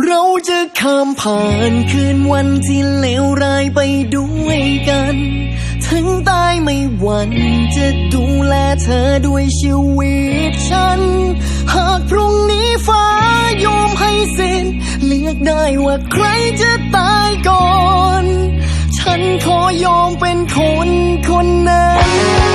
เราจะข้ามผ่านคืนวันที่เลวร้ายไปด้วยกัน ถึงตายไม่หวั่นจะดูแลเธอด้วยชีวิตฉัน หากพรุ่งนี้ฟ้ายอมให้สิ้นเลือกได้ว่าใครจะตายก่อน ฉันขอยอมเป็นคนคนนั้น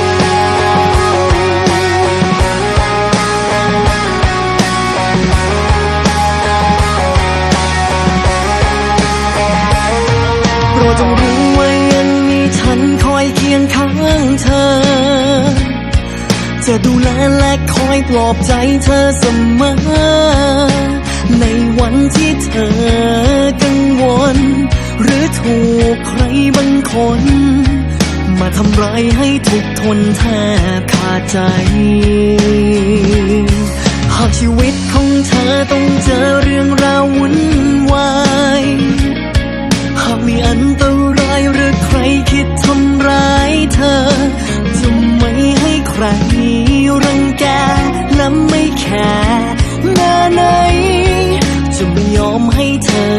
จะดูแลและคอยปลอบใจเธอเสมอ ในวันที่เธอกังวล หรือถูกใครบางคน มาทำร้ายให้ทุกทนแทบขาดใจ หากชีวิตของเธอต้องเจอ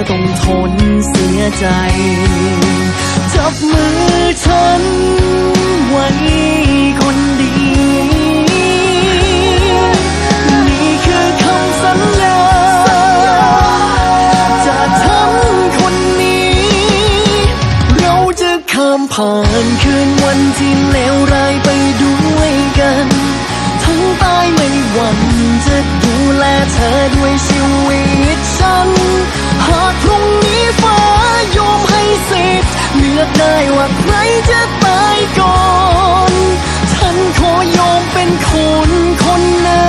ต้องทนเสียใจ จับมือฉันไว้คนดีนี่คือคำสัญญาจะทำคนนี้ เราจะข้ามผ่านคืนวันที่เลวร้ายไปด้วยกัน ทั้งตายไม่หวันจะดูแลเธอด้วยชีวิต เลือกได้ว่าใครจะตายก่อน ฉันขอยอมเป็นคนคนหนึ่ง